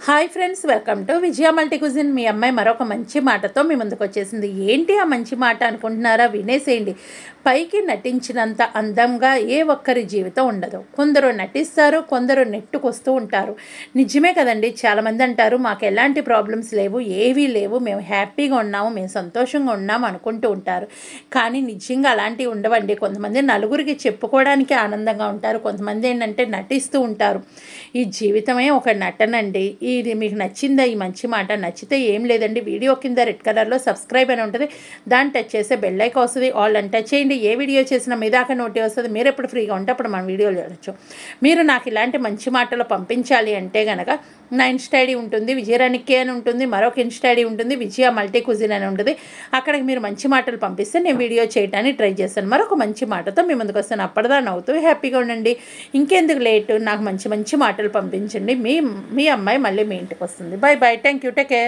Hi friends welcome to Vijaya multi cuisine మీ అమ్మాయి మరొక మంచి మాటతో మీ ముందుకు వచ్చేసింది. ఏంటి ఆ మంచి మాట అనుకుంటున్నారా? వినేసేయండి. పైకి నటించినంత అందంగా ఏ ఒక్కరి జీవితం ఉండదు. కొందరు నటిస్తారు కొందరు నెట్టుకొస్తూ ఉంటారు. నిజమే కదండి చాలామంది అంటారు మాకు ఎలాంటి ప్రాబ్లమ్స్ లేవు ఏవీ లేవు మేము హ్యాపీగా ఉన్నాము మేము సంతోషంగా ఉన్నాము అనుకుంటూ ఉంటారు. కానీ నిజంగా అలాంటివి ఉండవండి. కొంతమంది నలుగురికి చెప్పుకోవడానికి ఆనందంగా ఉంటారు. కొంతమంది ఏంటంటే నటిస్తూ ఉంటారు. ఈ జీవితమే ఒక నటనండి. ఇది మీకు నచ్చిందా? ఈ మంచి మాట నచ్చితే ఏం లేదండి. వీడియో కింద రెడ్ కలర్లో సబ్స్క్రైబ్ అని ఉంటుంది. దాన్ని టచ్ చేస్తే బెల్ వస్తుంది. ఆల్ అని టచ్ చేయండి. ఏ వీడియో చేసినా మీ దాకా నోటి వస్తుంది. మీరు ఎప్పుడు ఫ్రీగా ఉంటే అప్పుడు మన వీడియోలు చూడొచ్చు. మీరు నాకు ఇలాంటి మంచి మాటలు పంపించాలి అంటే కనుక నా ఇన్స్టా ఐడి ఉంటుంది విజయరాణికి అని ఉంటుంది మరొక ఇన్స్టా ఐడి ఉంటుంది విజయ మల్టీ కుజిన్ అని ఉంటుంది. అక్కడికి మీరు మంచి మాటలు పంపిస్తే నేను వీడియో చేయడానికి ట్రై చేస్తాను. మరొక మంచి మాటతో మీ ముందుకు వస్తాను. అప్పటిదా నవ్వుతూ హ్యాపీగా ఉండండి. ఇంకెందుకు లేట్? నాకు మంచి మంచి మాటలు పంపించండి. మీ మీ అమ్మాయి మళ్ళీ మళ్ళీ మీ ఇంటికి వస్తుంది. Bye bye thank you take care